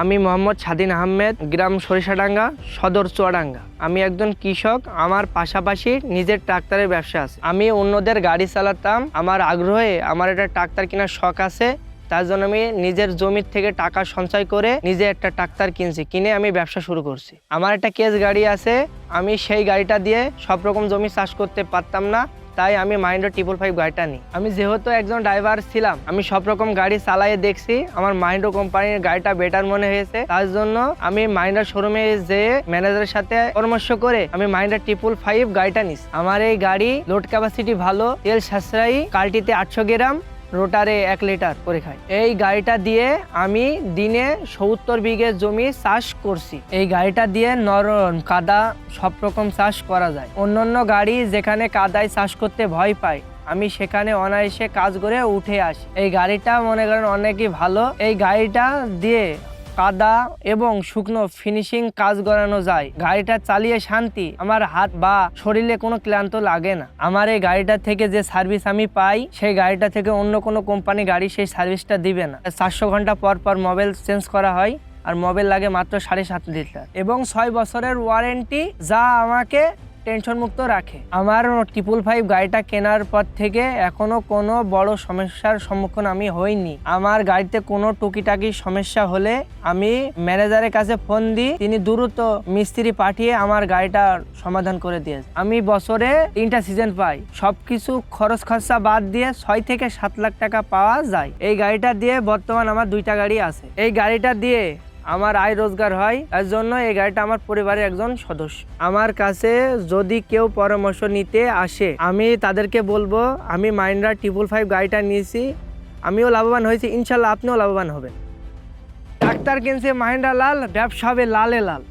আমি মোহাম্মদ স্বাধীন আহমেদ, গ্রাম সরিষাডাঙ্গা, সদর চুয়াডাঙ্গা। আমি একজন কৃষক, আমার পাশাপাশি নিজের ট্রাক্টরের ব্যবসা আছে। আমি অন্যদের গাড়ি চালাতাম, আমার আগ্রহে আমার একটা ট্রাক্টর কেনার শখ আছে, তার জন্য আমি নিজের জমির থেকে টাকা সঞ্চয় করে নিজে একটা ট্রাক্টর কিনছি, কিনে আমি ব্যবসা শুরু করছি। আমার একটা কেস গাড়ি আছে, আমি সেই গাড়িটা দিয়ে সব রকম জমি চাষ করতে পারতাম না তাই আমি মাহিন্দ্রা ট্রিপল ফাইভ গাড়িটা নিই। আমি যেহেতু একজন ড্রাইভার ছিলাম, আমি সব রকম গাড়ি চালাইয়ে দেখছি, আমার মাহিন্দ্রা কোম্পানির গাড়িটা বেটার মনে হয়েছে। তার জন্য আমি মাহিন্দ্রা শোরুমে যেয়ে ম্যানেজারের সাথে পরামর্শ করে আমি মাহিন্দ্রা ট্রিপল ফাইভ গাড়িটা নিস আমার এই গাড়ি লোড ক্যাপাসিটি ভালো, তেল সাশ্রয়ী কালটিতে আটশো গ্রাম রোটারে এক লিটার করে খাই। এই গাড়িটা দিয়ে আমি দিনে সত্তর বিঘে জমি চাষ করছি। এই গাড়িটা দিয়ে নরম কাদা সব রকম চাষ করা যায়। অন্যান্য গাড়ি যেখানে কাদায় চাষ করতে ভয় পায়, আমি সেখানে অনায়াসে কাজ করে উঠে আসি। এই গাড়িটা মনে করেন অনেকই ভালো। এই গাড়িটা দিয়ে কাদা এবং শুকনো ফিনিশিং কাজ করানো যায়। গাড়িটা চালিয়ে শান্তি। আমার হাত বা শরীরে কোনো ক্লান্ত লাগে না। আমার এই গাড়িটা থেকে যে সার্ভিস আমি পাই, সেই গাড়িটা থেকে অন্য কোনো কোম্পানি গাড়ি সেই সার্ভিসটা দিবে না। চারশো ঘণ্টা পর পর মোবাইল চেঞ্জ করা হয় আর মোবাইল লাগে মাত্র সাড়ে সাত লিটার। এবং ছয় বছরের ওয়ারেন্টি যা আমাকে টেনশন মুক্ত রাখে। আমার ট্রিপল ফাইভ গাড়িটা কেনার পর থেকে এখনও কোনো বড় সমস্যার সম্মুখীন আমি হইনি। আমার গাড়িতে কোনো টুকিটাকি সমস্যা হলে আমি ম্যানেজারের কাছে ফোন দিই, তিনি দ্রুত মিস্ত্রি পাঠিয়ে আমার গাড়িটার সমাধান করে দিয়েছে আমি বছরে তিনটা সিজন পাই। সব কিছু খরচ খরচা বাদ দিয়ে ছয় থেকে সাত লাখ টাকা পাওয়া যায়। এই গাড়িটা দিয়ে বর্তমান আমার দুইটা গাড়ি আছে। এই গাড়িটা দিয়ে আমার আয় রোজগার হয়, তার জন্য এই গাড়িটা আমার পরিবারের একজন সদস্য। আমার কাছে যদি কেউ পরামর্শ নিতে আসে, আমি তাদেরকে বলব, আমি মাইন্ডার ট্রিপল ফাইভ গাড়িটা নিয়েছি, আমিও লাভবান হয়েছি, ইনশাল্লাহ আপনিও লাভবান হবেন। ডাক্তার কিনছে মাহিন্দ্রা লাল, ব্যবসা হবে লালে লাল।